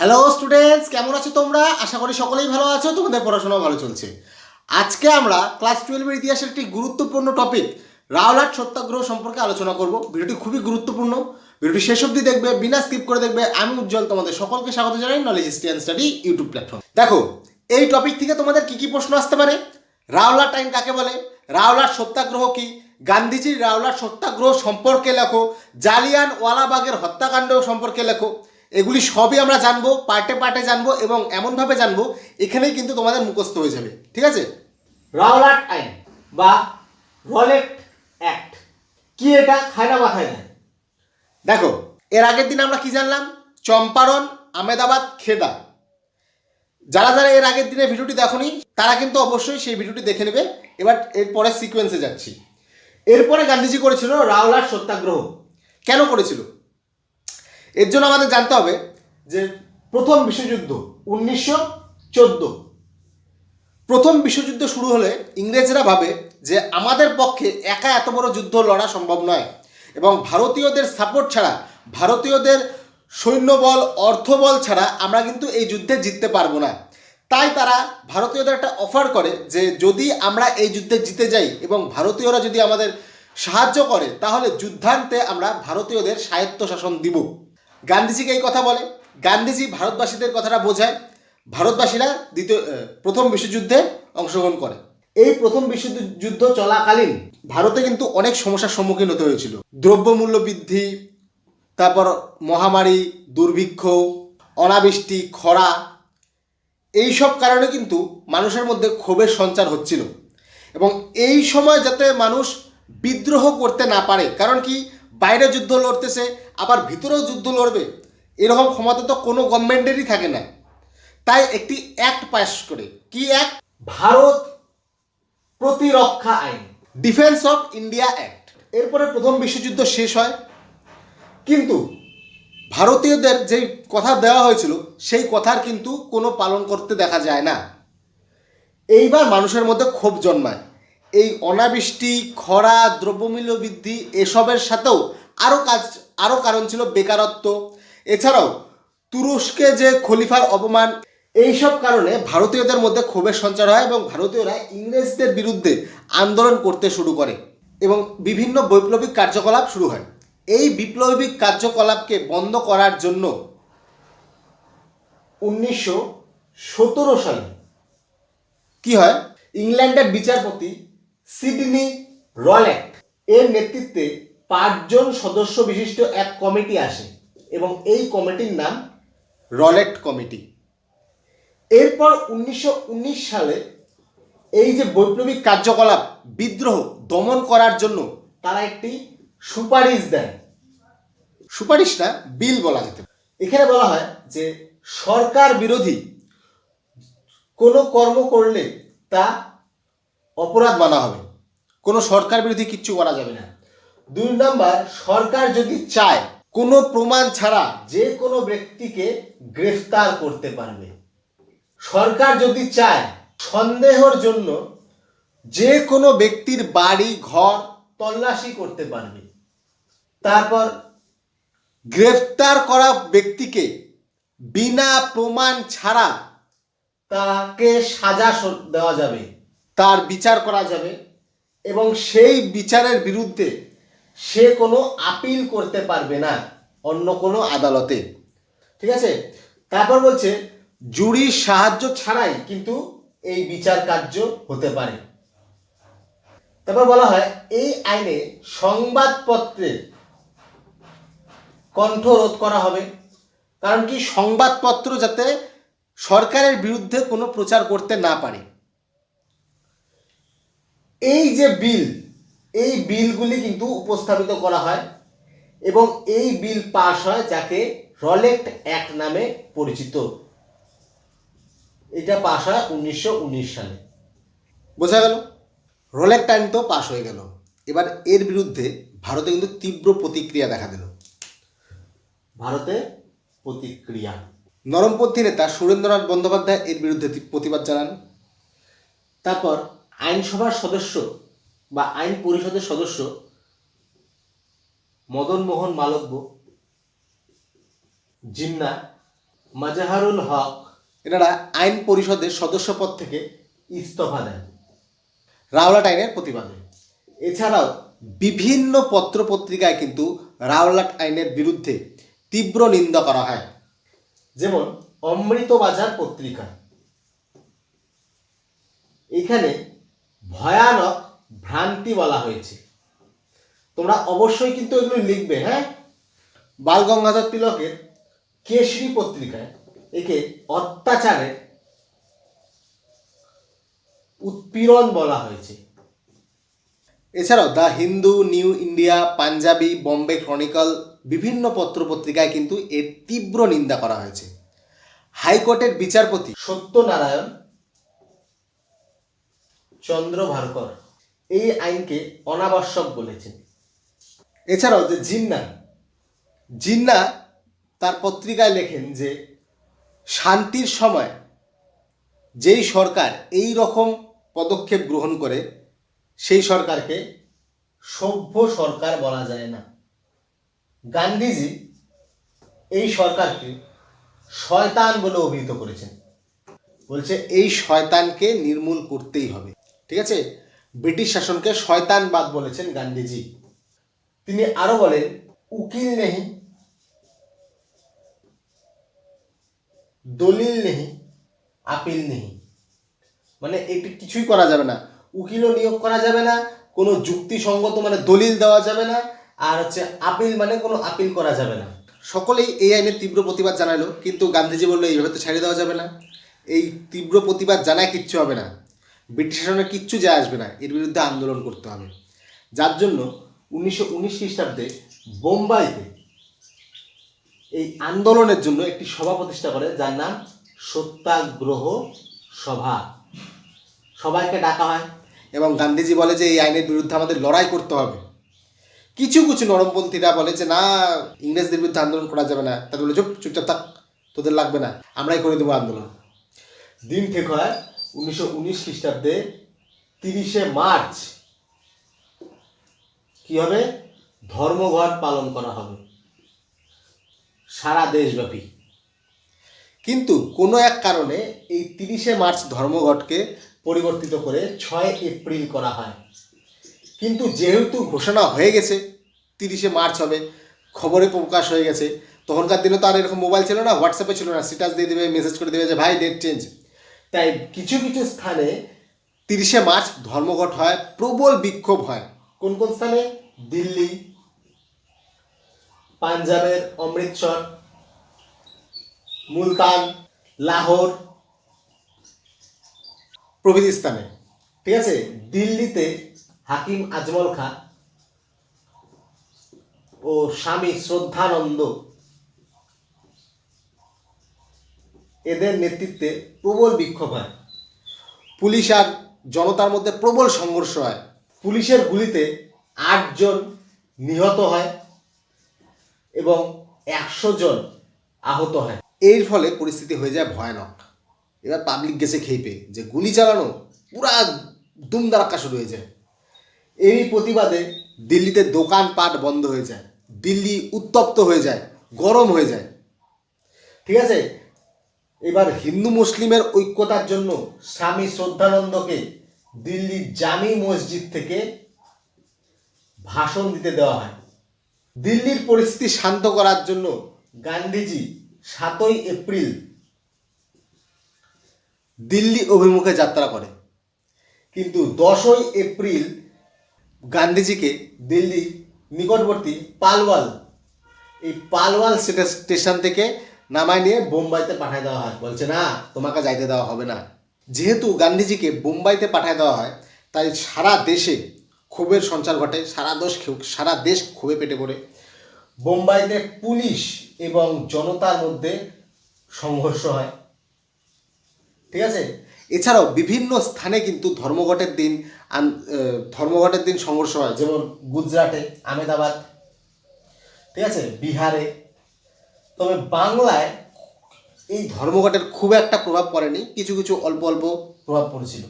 Hello students কেমন আছো তোমরা? আশা করি সকলেই ভালো আছো, তোমাদের পড়াশোনা ভালো চলছে। আজকে আমরা ক্লাস টুয়েলভের ইতিহাসের একটি গুরুত্বপূর্ণ টপিক রাওলাট সত্যাগ্রহ সম্পর্কে আলোচনা করব। ভিডিওটি খুবই গুরুত্বপূর্ণ। ভিডিওটি শেষ অবধি দেখবে, বিনা স্কিপ করে দেখবে, আমি উজ্জ্বল তোমাদের সকলকে স্বাগত জানাই knowledge history study YouTube platform দেখো, এই টপিক থেকে তোমাদের কি কি প্রশ্ন আসতে পারে? রাওলাট টাইম কাকে বলে? রাওলাট সত্যাগ্রহ কি? গান্ধীজির রাওলাট সত্যাগ্রহ সম্পর্কে লেখো। জালিয়ান ওয়ালাবাগের হত্যাকাণ্ড সম্পর্কে লেখো। এগুলি সবই আমরা জানব পার্টে পার্টে জানব এবং এমনভাবে জানব এখানেই কিন্তু তোমাদের মুখস্থ হয়ে যাবে ঠিক আছে? রাওলাট আইন বা রলেক্ট অ্যাক্ট। কি এটা? খায় না মাথায় নেয় দেখো এর আগের দিন আমরা কি জানলাম? চম্পারণ আমেদাবাদ খেদা। যারা যারা এর আগের দিনে ভিডিওটি দেখনি তারা কিন্তু অবশ্যই সেই ভিডিওটি দেখে নেবে। এবার এরপরে সিকোয়েন্সে যাচ্ছি। এরপরে গান্ধীজি করেছিল রাওলাট সত্যাগ্রহ। কেন করেছিল? এর জন্য আমাদের জানতে হবে যে প্রথম বিশ্বযুদ্ধ উনিশশো চোদ্দ। প্রথম বিশ্বযুদ্ধ শুরু হলে ইংরেজরা ভাবে যে আমাদের পক্ষে একা এত বড় যুদ্ধ লড়া সম্ভব নয় এবং ভারতীয়দের সাপোর্ট ছাড়া, ভারতীয়দের সৈন্যবল, অর্থবল ছাড়া আমরা কিন্তু এই যুদ্ধে জিততে পারব না। তাই তারা ভারতীয়দের একটা অফার করে যে যদি আমরা এই যুদ্ধে জিতে যাই এবং ভারতীয়রা যদি আমাদের সাহায্য করে, তাহলে যুদ্ধান্তে আমরা ভারতীয়দের স্বায়ত্ত শাসন দিব। গান্ধীজিকে এই কথা বলে। গান্ধীজি ভারতবাসীদের কথাটা বোঝায়। ভারতবাসীরা দ্বিতীয় প্রথম বিশ্বযুদ্ধে অংশগ্রহণ করে। এই প্রথম বিশ্বযুদ্ধ চলাকালীন ভারতে কিন্তু অনেক সমস্যার সম্মুখীন হতে হয়েছিল। দ্রব্যমূল্য বৃদ্ধি, তারপর মহামারী, দুর্ভিক্ষ, অনাবৃষ্টি, খরা এই সব কারণে কিন্তু মানুষের মধ্যে ক্ষোভের সঞ্চার হচ্ছিল। এবং এই সময় যাতে মানুষ বিদ্রোহ করতে না পারে, কারণ কি? বাইরে যুদ্ধ লড়তেছে আবার ভিতরেও যুদ্ধ লড়বে এরকম ক্ষমতা তো কোনো গভর্নমেন্টেরই থাকে না। তাই একটি অ্যাক্ট পাস করে। কি অ্যাক্ট ভারত প্রতিরক্ষা আইন। ডিফেন্স অফ ইন্ডিয়া অ্যাক্ট এরপরে প্রথম বিশ্বযুদ্ধ শেষ হয়। কিন্তু ভারতীয়দের যে কথা দেওয়া হয়েছিল সেই কথার কিন্তু কোনো পালন করতে দেখা যায় না। এইবার মানুষের মধ্যে ক্ষোভ জন্মায়। এই অনাবৃষ্টি, খরা, দ্রব্যমূল্য বৃদ্ধি এসবের সাথেও আরও কাজ আরও কারণ ছিল বেকারত্ব। এছাড়াও তুরস্কে যে খলিফার অপমান, এইসব কারণে ভারতীয়দের মধ্যে ক্ষোভের সঞ্চার হয় এবং ভারতীয়রা ইংরেজদের বিরুদ্ধে আন্দোলন করতে শুরু করে এবং বিভিন্ন বৈপ্লবিক কার্যকলাপ শুরু হয়। এই বিপ্লবিক কার্যকলাপকে বন্ধ করার জন্য উনিশশো সতেরো সালে কি হয়? ইংল্যান্ডের বিচারপতি সিডনি রলেট এর নেতৃত্বে পাঁচজন সদস্য বিশিষ্ট এক কমিটি আসে এবং এই কমিটির নাম রলেট কমিটি। এরপর উনিশশো উনিশ সালে এই যে বৈপ্লবিক কার্যকলাপ, বিদ্রোহ দমন করার জন্য তারা একটি সুপারিশ দেয় সুপারিশটা বিল বলা যেতে এখানে বলা হয় যে সরকার বিরোধী কোনো কর্ম করলে তা অপরাধ মানা হবে। কোনো সরকার বিরোধী কিচ্ছু করা যাবে না। দুই নাম্বার, সরকার যদি চায়, কোনো প্রমাণ ছাড়া যে কোনো ব্যক্তিকে গ্রেফতার করতে পারবে। সরকার যদি চায়, সন্দেহর জন্য যে কোনো ব্যক্তির বাড়ি, ঘর তল্লাশি করতে পারবে। তারপর গ্রেফতার করা ব্যক্তিকে বিনা প্রমাণ ছাড়া তাকে সাজা দেওয়া যাবে। তার বিচার করা যাবে এবং সেই বিচারের বিরুদ্ধে সে কোনো আপিল করতে পারবে না, অন্য কোনো আদালতে। ঠিক আছে? তারপর বলছে জুরির সাহায্য ছাড়াই কিন্তু এই বিচার কার্য হতে পারে। তারপর বলা হয়, এই আইনে সংবাদপত্রের কণ্ঠরোধ করা হবে, কারণ কি সংবাদপত্র যাতে সরকারের বিরুদ্ধে কোনো প্রচার করতে না পারে। এই যে বিল, এই বিলগুলি কিন্তু উপস্থাপিত করা হয় এবং এই বিল পাশ হয় যাকে রলেক্ট অ্যাক্ট নামে পরিচিত। এটা পাশ হয় উনিশশো উনিশ সালে। বোঝা গেল? রোলেক্ট আইন তো পাশ হয়ে গেল। এবার এর বিরুদ্ধে ভারতে কিন্তু তীব্র প্রতিক্রিয়া দেখা দিল। ভারতে প্রতিক্রিয়া। নরমপন্থী নেতা সুরেন্দ্রনাথ বন্দ্যোপাধ্যায় এর বিরুদ্ধে প্রতিবাদ জানান। তারপর আইনসভার সদস্য বা আইন পরিষদের সদস্য মদন মোহন মালব্য জিন্না মাজাহারুল হক এনারা আইন পরিষদের সদস্য পদ থেকে ইস্তফা দেন। রাওলাট আইনের প্রতিবাদে। এছাড়াও বিভিন্ন পত্র পত্রিকায় কিন্তু রাওলাট আইনের বিরুদ্ধে তীব্র নিন্দা করা হয়। যেমন অমৃতবাজার পত্রিকা। এখানে ভয়ানক ভ্রান্তি বলা হয়েছে। তোমরা অবশ্যই কিন্তু এগুলো লিখবে হ্যাঁ? বাল গঙ্গাধর তিলকের কেশরী পত্রিকায় একে অত্যাচারের উৎপীড়ন বলা হয়েছে। এছাড়াও the Hindu New India Punjabi Bombay chronicle বিভিন্ন পত্র পত্রিকায় কিন্তু এর তীব্র নিন্দা করা হয়েছে। হাইকোর্টের বিচারপতি সত্যনারায়ণ চন্দ্র ভারকর এই আইনকে অনাবশ্যক বলেছেন। এছাড়াও যে জিন্না জিন্না তার পত্রিকায় লেখেন যে, শান্তির সময় যেই সরকার এই রকম পদক্ষেপ গ্রহণ করে, সেই সরকারকে সভ্য সরকার বলা যায় না। গান্ধীজি এই সরকারকে শয়তান বলে অভিহিত করেছেন। বলছে, এই শয়তানকে নির্মূল করতেই হবে। ঠিক আছে? ব্রিটিশ শাসনকে শয়তানবাদ বলেছেন গান্ধীজি। তিনি আরও বলেন, উকিল নেহি, দলিল নেহি, আপিল নেহি। মানে এটি কিছুই করা যাবে না। উকিলও নিয়োগ করা যাবে না, কোনো যুক্তিসঙ্গত মানে দলিল দেওয়া যাবে না, আর হচ্ছে আপিল মানে কোনো আপিল করা যাবে না। সকলেই এই আইনের তীব্র প্রতিবাদ জানালো, কিন্তু গান্ধীজি বলল, এইভাবে তো ছাড়িয়ে দেওয়া যাবে না। এই তীব্র প্রতিবাদ জানায় কিচ্ছু হবে না। ব্রিটিশ শাসনের কিচ্ছু যায় আসবে না। এর বিরুদ্ধে আন্দোলন করতে হবে। যার জন্য উনিশশো উনিশ খ্রিস্টাব্দে বোম্বাইতে এই আন্দোলনের জন্য একটি সভা প্রতিষ্ঠা করে, যার নাম সত্যাগ্রহ সভা। সবাইকে ডাকা হয়। এবং গান্ধীজি বলে যে, এই আইনের বিরুদ্ধে আমাদের লড়াই করতে হবে। কিছু কিছু নরমপন্থীরা বলে যে, না, ইংরেজদের বিরুদ্ধে আন্দোলন করা যাবে না। তাদের বলে, চুপ, চুপচাপ থাক, তোদের লাগবে না। আমরাই করে দেবো আন্দোলন। দিন ঠিক হয় উনিশশো উনিশ খ্রিস্টাব্দে তিরিশে মার্চ কি হবে? ধর্মঘট পালন করা হবে। সারা দেশব্যাপী। কিন্তু কোনো এক কারণে এই তিরিশে মার্চ ধর্মঘটকে পরিবর্তিত করে ছয় এপ্রিল করা হয়। কিন্তু যেহেতু ঘোষণা হয়ে গেছে, তিরিশে মার্চ হবে, খবরে প্রকাশ হয়ে গেছে, তখনকার দিনে তো আর এরকম মোবাইল ছিল না, হোয়াটসঅ্যাপে ছিল না, স্ট্যাটাস দিয়ে দেবে, মেসেজ করে দেবে যে, ভাই ডেট চেঞ্জ তাই কিছু কিছু স্থানে তিরিশে মার্চ ধর্মঘট হয় প্রবল বিক্ষোভ হয়। কোন কোন স্থানে? দিল্লি পাঞ্জাবের অমৃতসর মুলতান লাহোর। প্রভৃতি স্থানে। ঠিক আছে? দিল্লিতে হাকিম আজমল খান ও স্বামী শ্রদ্ধানন্দ এদের নেতৃত্বে প্রবল বিক্ষোভ হয়। পুলিশ আর জনতার মধ্যে প্রবল সংঘর্ষ হয়। পুলিশের গুলিতে আটজন নিহত হয় এবং একশো জন আহত হয়। এর ফলে পরিস্থিতি হয়ে যায় ভয়ানক। এবার পাবলিক গেছে খেপে যে গুলি চালানো পুরা দুমদারাক্কা শুরু হয়ে যায়। এই প্রতিবাদে দিল্লিতে দোকানপাট বন্ধ হয়ে যায়। দিল্লি উত্তপ্ত হয়ে যায়, গরম হয়ে যায়। ঠিক আছে? এবার হিন্দু মুসলিমের ঐক্যতার জন্য স্বামী শ্রদ্ধানন্দকে দিল্লির জামি মসজিদ থেকে ভাষণ দিতে দেওয়া হয়। দিল্লির পরিস্থিতি শান্ত করার জন্য গান্ধীজি সাতই এপ্রিল দিল্লি অভিমুখে যাত্রা করে কিন্তু দশই এপ্রিল গান্ধীজিকে দিল্লি নিকটবর্তী পালওয়াল, এই পালওয়াল সেটা স্টেশন থেকে নামায় নিয়ে বোম্বাইতে পাঠিয়ে দেওয়া হয়। বলছে, না, তোমাকে যাইতে দেওয়া হবে না। যেহেতু গান্ধীজিকে বোম্বাইতে পাঠায় দেওয়া হয়, তাই সারা দেশে ক্ষোভের সঞ্চার ঘটে, সারা দেশ সারা দেশ ক্ষোভে পেটে পড়ে। বোম্বাইতে পুলিশ এবং জনতার মধ্যে সংঘর্ষ হয়। ঠিক আছে? এছাড়াও বিভিন্ন স্থানে কিন্তু ধর্মঘটের দিন ধর্মঘটের দিন সংঘর্ষ হয়, যেমন গুজরাটে আমেদাবাদ ঠিক আছে? বিহারে তবে বাংলায় এই ধর্মঘটের খুব একটা প্রভাব পড়েনি, কিছু কিছু অল্প অল্প প্রভাব পড়েছিল।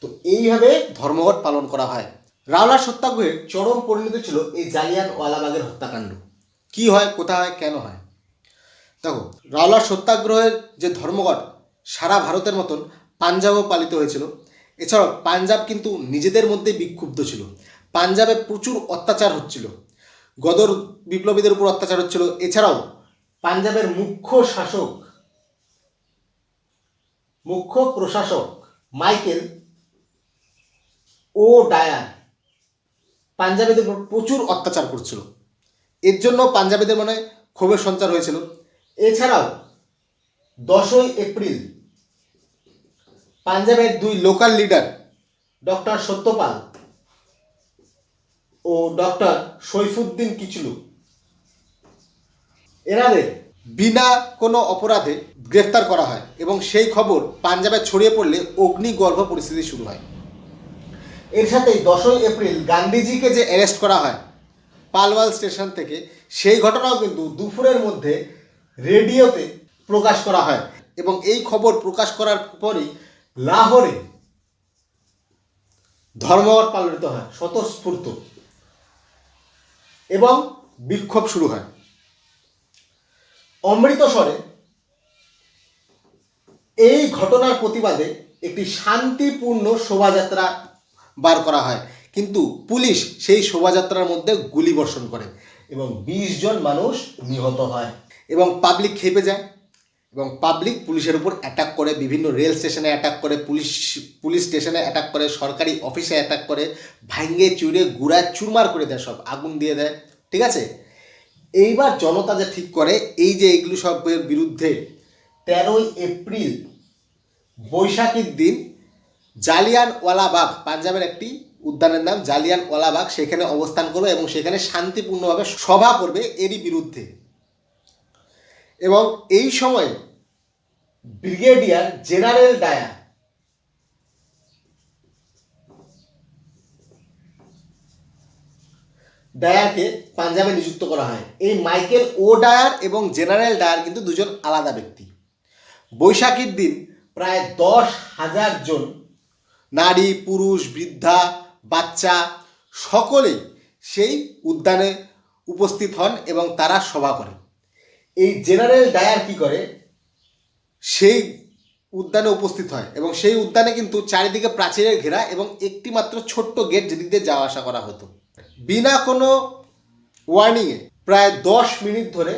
তো এইভাবে ধর্মঘট পালন করা হয়। রাওলার সত্যাগ্রহের চরম পরিণতি ছিল এই জালিয়ান ওয়ালাবাগের হত্যাকাণ্ড। কি হয়, কোথায় হয় কেন হয়? দেখো, রাওলার সত্যাগ্রহের যে ধর্মঘট সারা ভারতের মতন পাঞ্জাবও পালিত হয়েছিল। এছাড়াও পাঞ্জাব কিন্তু নিজেদের মধ্যে বিক্ষুব্ধ ছিল। পাঞ্জাবে প্রচুর অত্যাচার হচ্ছিল। গদর বিপ্লবীদের উপর অত্যাচার হচ্ছিল। এছাড়াও পাঞ্জাবের মুখ্য শাসক, মুখ্য প্রশাসক মাইকেল ও ডায়ার পাঞ্জাবিদের উপর প্রচুর অত্যাচার করছিল। এর জন্য পাঞ্জাবিদের মনে ক্ষোভের সঞ্চার হয়েছিল। এছাড়াও দশই এপ্রিল পাঞ্জাবের দুই লোকাল লিডার ডক্টর সত্যপাল ও ডক্টর সৈফুদ্দিন কিচলু। এনাদের বিনা কোনো অপরাধে গ্রেফতার করা হয় এবং সেই খবর পাঞ্জাবে ছড়িয়ে পড়লে অগ্নিগর্ভ পরিস্থিতি শুরু হয়। এর সাথেই দশই এপ্রিল গান্ধীজিকে যে অ্যারেস্ট করা হয় পালওয়াল স্টেশন থেকে, সেই ঘটনাও কিন্তু দুপুরের মধ্যে রেডিওতে প্রকাশ করা হয় এবং এই খবর প্রকাশ করার পরই লাহোরে ধর্মঘট পালিত হয়, স্বতঃস্ফূর্ত। এবং বিক্ষোভ শুরু হয়। অমৃতসরে এই ঘটনার প্রতিবাদে একটি শান্তিপূর্ণ শোভাযাত্রা বার করা হয়। কিন্তু পুলিশ সেই শোভাযাত্রার মধ্যে গুলি বর্ষণ করে এবং বিশ জন মানুষ নিহত হয় এবং পাবলিক খেপে যায়। এবং পাবলিক পুলিশের উপর অ্যাটাক করে, বিভিন্ন রেল স্টেশনে অ্যাটাক করে পুলিশ পুলিশ স্টেশনে অ্যাটাক করে, সরকারি অফিসে অ্যাটাক করে, ভাঙ্গে, চুরে, গুড়া, চুরমার করে দেয় সব, আগুন দিয়ে দেয়, ঠিক আছে? এইবার জনতা যে ঠিক করে, এই যে এইগুলো সবের বিরুদ্ধে তেরোই এপ্রিল বৈশাখীর দিন জালিয়ানওয়ালাবাগ পাঞ্জাবের একটি উদ্যানের নাম জালিয়ানওয়ালাবাগ সেখানে অবস্থান করবে এবং সেখানে শান্তিপূর্ণভাবে সভা করবে এরই বিরুদ্ধে। এবং এই সময়ে ব্রিগেডিয়ার জেনারেল ডায়া ডায়ারকে পাঞ্জাবে নিযুক্ত করা হয়। এই মাইকেল ও ডায়ার এবং জেনারেল ডায়ার কিন্তু দুজন আলাদা ব্যক্তি। বৈশাখীর দিন প্রায় দশ হাজার জন নারী, পুরুষ, বৃদ্ধা, বাচ্চা সকলেই সেই উদ্যানে উপস্থিত হন এবং তারা সভা করে এই জেনারেল ডায়ার কি করে? সেই উদ্যানে উপস্থিত হয় এবং সেই উদ্যানে কিন্তু চারিদিকে প্রাচীরের ঘেরা এবং একটি মাত্র ছোট্ট গেট যেদিক দিয়ে যাওয়া আসা করা হতো। বিনা কোনো ওয়ার্নিংয়ে প্রায় দশ মিনিট ধরে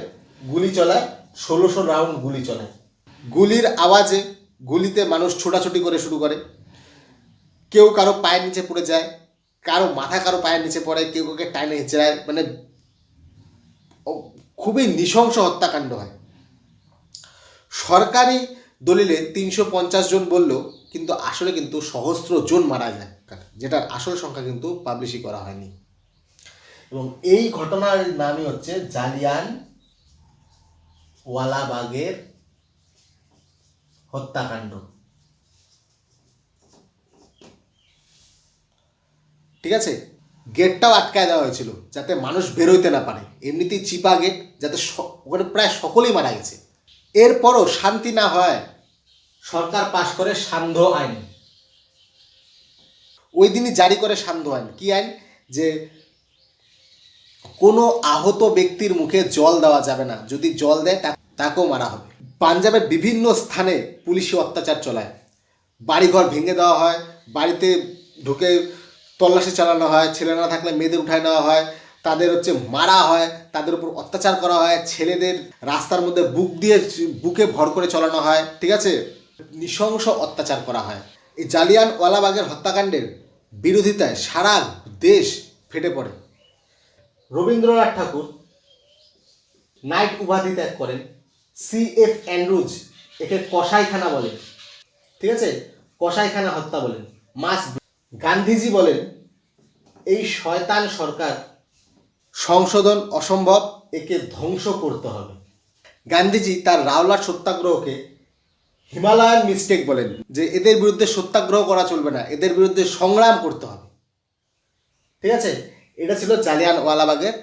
গুলি চলায়, ষোলোশো রাউন্ড গুলি চলায় গুলির আওয়াজে গুলিতে মানুষ ছোটাছুটি করে শুরু করে। কেউ কারও পায়ের নিচে পড়ে যায়, কারও মাথা কারও পায়ের নিচে পড়ে, কেউ কাউকে টাইনে হেঁচড়ায় মানে খুবই নৃশংস হত্যাকাণ্ড হয়। সরকারি দলিলে তিনশো পঞ্চাশ জন বললেও কিন্তু আসলে কিন্তু সহস্র জন মারা যায়, যেটার আসল সংখ্যা কিন্তু পাবলিশই করা হয়নি। এবং এই ঘটনার নামই হচ্ছে জালিয়ান ওয়ালাবাগের হত্যাকাণ্ড। ঠিক আছে? গেটটাও আটকায় দেওয়া হয়েছিল, যাতে মানুষ বেরোইতে না পারে। এমনিতেই চিপা গেট যাতে ওখানে প্রায় সকলেই মারা গেছে। এরপরও শান্তি না হয়, সরকার পাশ করে সান্ধ্য আইন। ওই দিনই জারি করে সান্ধ্য আইন। কি আইন? যে কোনো আহত ব্যক্তির মুখে জল দেওয়া যাবে না। যদি জল দেয় তাকেও মারা হবে। পাঞ্জাবের বিভিন্ন স্থানে পুলিশি অত্যাচার চলায়। বাড়িঘর ভেঙে দেওয়া হয়, বাড়িতে ঢুকে তল্লাশি চালানো হয়, ছেলে না থাকলে মেয়েদের উঠায় নেওয়া হয় তাদের হচ্ছে মারা হয়, তাদের উপর অত্যাচার করা হয়, ছেলেদের রাস্তার মধ্যে বুক দিয়ে বুকে ভর করে চলানো হয়, ঠিক আছে? নৃশংস অত্যাচার করা হয়। এই জালিয়ান ওয়ালাবাগের হত্যাকাণ্ডের বিরোধিতায় সারা দেশ ফেটে পড়ে। রবীন্দ্রনাথ ঠাকুর নাইট উপাধি ত্যাগ করেন। সি এফ অ্যান্ড্রুজ একে কসাইখানা বলেন। ঠিক আছে? কসাইখানা হত্যা বলেন। মাস গান্ধীজি বলেন, এই শয়তান সরকার সংশোধন অসম্ভব, একে ধ্বংস করতে হবে। গান্ধীজি তার রাওলাট সত্যাগ্রহকে হিমালয়ান মিস্টেক বলেন, যে এদের বিরুদ্ধে সত্যাগ্রহ করা চলবে না, এদের বিরুদ্ধে সংগ্রাম করতে হবে। ঠিক আছে? এটা ছিল জালিয়ান ওয়ালাবাগের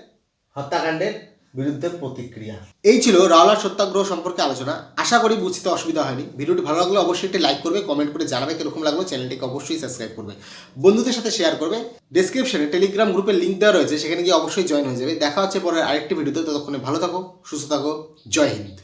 হত্যাকাণ্ডের বিরুদ্ধে প্রতিক্রিয়া। এই ছিল রাওলার সত্যাগ্রহ সম্পর্কে আলোচনা। আশা করি বুঝতে অসুবিধা হয়নি। ভিডিওটি ভালো লাগলে অবশ্যই একটি লাইক করবে, কমেন্ট করে জানাবে কীরকম লাগল, চ্যানেলটিকে অবশ্যই সাবস্ক্রাইব করবে। বন্ধুদের সাথে শেয়ার করবে। ডেসক্রিপশনে টেলিগ্রাম গ্রুপের লিঙ্ক দেওয়া রয়েছে, সেখানে গিয়ে অবশ্যই জয়েন হয়ে যাবে। দেখা হচ্ছে পরের আরেকটি ভিডিওতে, ততক্ষণে ভালো থাকো, সুস্থ থাকো, জয় হিন্দ।